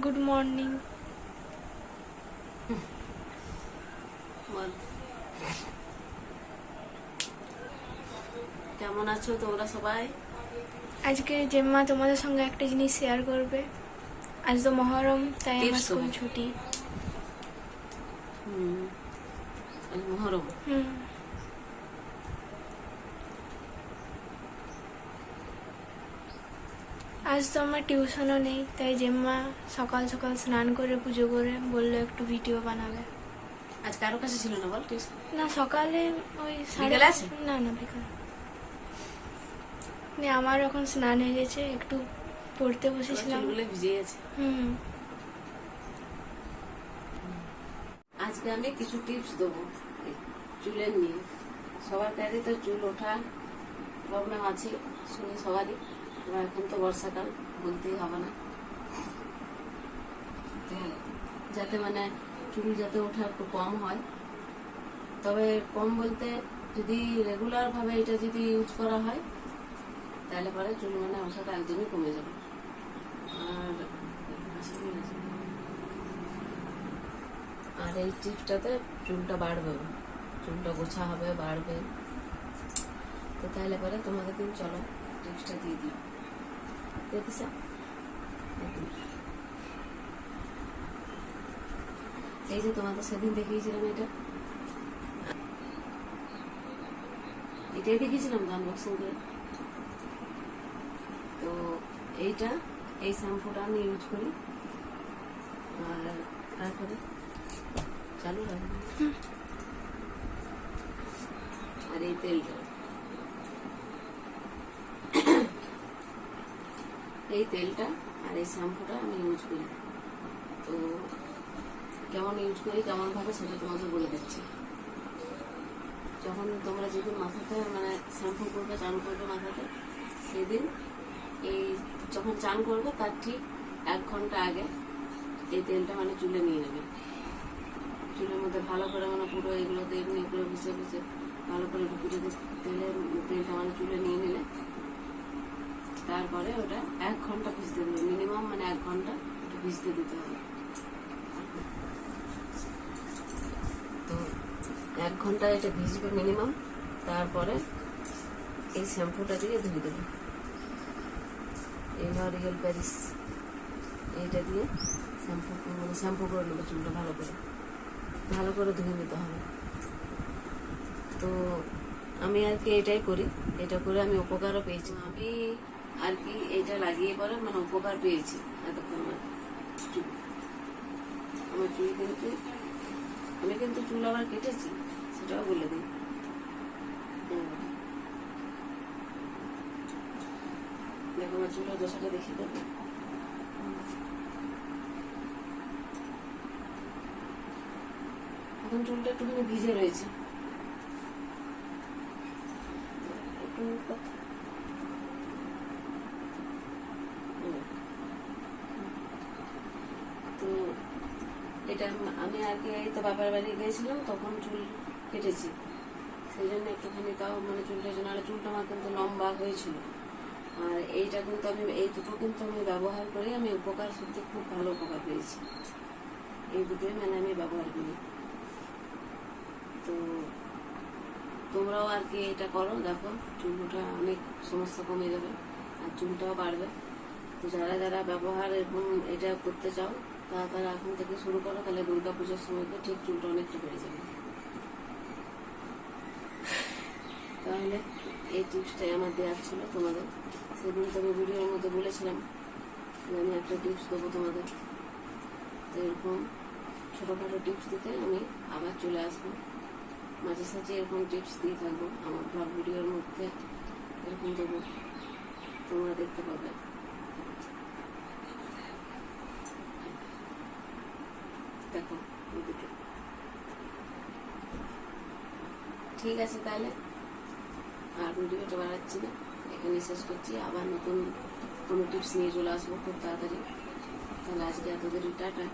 Good morning কেমন আছো তোমরা সবাই? আজকে জেম্মা তোমাদের সঙ্গে একটা জিনিস শেয়ার করবে। আজ তো মহরম তাই আমার স্কুল। ছুটি। মহরম। হুম। আজ তো আমার টিউশনও নেই তাই জেম্মা সকাল সকাল স্নান করে পুজো করে বলল একটু ভিডিও বানাবে। আজ কারও কাছে ছিল না বল টিউশন? না সকালে ওই সাড়ে না না বিকাল। নিয়ে আমার এখন স্নান হয়ে গেছে একটু পড়তে বসেছিলাম। চুলগুলো ভিজে গেছে হুম। আজকে আমি কিছু টিপস দেবো চুলের নিয়ে। সবার কাছে তো চুল ওঠা প্রবলেম আছে শুনি সবারই। এখন তো বর্ষাকাল, বলতেই হবে না। যাতে মানে চুল যাতে ওঠা একটু কম হয়। তবে কম বলতে যদি রেগুলার ভাবে এটা যদি ইউজ করা হয়, তাহলে পরে চুল মানে ওঠাটা একদমই কমে যাবে। আর আর এই টিপসটাতে চুলটা বাড়বে। চুলটা গোছা হবে, বাড়বে। তো তাহলে পরে তোমাদের দিন চলো, টিপসটা দিয়ে দিই। দেখেছ এই যে তোমাদের সেদিন দেখিয়েছিলাম এটা। এটাই দেখিয়েছিলাম তো আনবক্সিং করে। তো এইটা, এই শ্যাম্পুটা আমি ইউজ করি। আর তারপরে চালু রাখব আর এই তেলটা। এই তেলটা আর এই শ্যাম্পুটা আমি ইউজ করি। তো কেমন ইউজ করি, কেমন ভাবে সেটা তোমাকে বলে দিচ্ছি। যখন তোমরা যেদিন মাথাতে মানে শ্যাম্পু করবে, চান করবে মাথাতে, সেদিন এই যখন চান করবে তার ঠিক এক ঘণ্টা আগে এই তেলটা মানে চুলে নিয়ে নেবে। চুলের মধ্যে ভালো করে মানে পুরো এগুলোতে এমনি করে ঘুষে ঘুষে ভালো করে ঢুকে তেলের তেলটা মানে চুলে নিয়ে নিলে তারপরে ওটা এক ঘণ্টা ভিজতে দেবে। মিনিমাম মানে এক ঘণ্টা ওটা ভিজতে দিতে হবে। তো এক ঘণ্টা এটা ভিজবে মিনিমাম তারপরে এই শ্যাম্পুটা দিয়ে ধুয়ে দেবে। এই লরিয়াল প্যারিস এইটা দিয়ে শ্যাম্পু মানে শ্যাম্পু করে নেবে চুলটা ভালো করে। ভালো করে ধুয়ে নিতে হবে। তো আমি আর কি এটাই করি। এটা করে আমি উপকারও পেয়েছি। আমি আর কি এটা লাগিয়ে পরে মানে উপকার পেয়েছি এতক্ষণ চুল। আমার চুল কিন্তু, আমি কিন্তু চুল আবার কেটেছি, সেটাও বলে দিই। হুম। দেখো আমার চুলের দশাটা দেখিয়ে দেবো। এখন চুলটা একটুখানি ভিজে রয়েছে। একটু মুখ করতে। হুম। তো এটা আম- আগে তো বাবার বাড়ি গিয়েছিলাম, তখন চুল কেটেছি। সেই জন্য একটুখানি তাও মানে চুলটা জন্য আর, চুলটা আমার কিন্তু লম্বা হয়েছিল। আর এইটা কিন্তু আমি, এই দুটো কিন্তু আমি ব্যবহার করে আমি উপকার সত্যি খুব ভালো উপকার পেয়েছি। এই দুটোই মানে আমি ব্যবহার করি। তো তোমরাও আর কি এটা করো, দেখো চুল ওঠা অনেক সমস্যা কমে যাবে আর চুলটাও বাড়বে। তো যারা যারা ব্যবহার এবং এটা করতে চাও তারা এখন থেকে শুরু করো, তাহলে দুর্গা পুজোর সময় তো ঠিক চুলটা অনেকটা বেড়ে যাবে। তাহলে এই টিপসটাই আমার দেওয়ার ছিল তোমাদের। সেদিন তো আমি ভিডিওর মধ্যে বলেছিলাম যে আমি একটা টিপস দেবো তোমাদের। তো এরকম ছোটোখাটো টিপস দিতে আমি আবার চলে আসব। মাঝে সাঝে এরকম টিপস দিয়ে থাকব, আমার ব্লগ ভিডিওর মধ্যে এরকম দেবো। তোমরা দেখতে পাবে। দেখো দুটো। ঠিক আছে তাহলে? আর ভিডিওটা বাড়াচ্ছি না। এখানে শেষ করছি। আবার নতুন কোনো টিপস নিয়ে চলে আসব খুব তাড়াতাড়ি। তাহলে আজকে এত দেরি টাটা।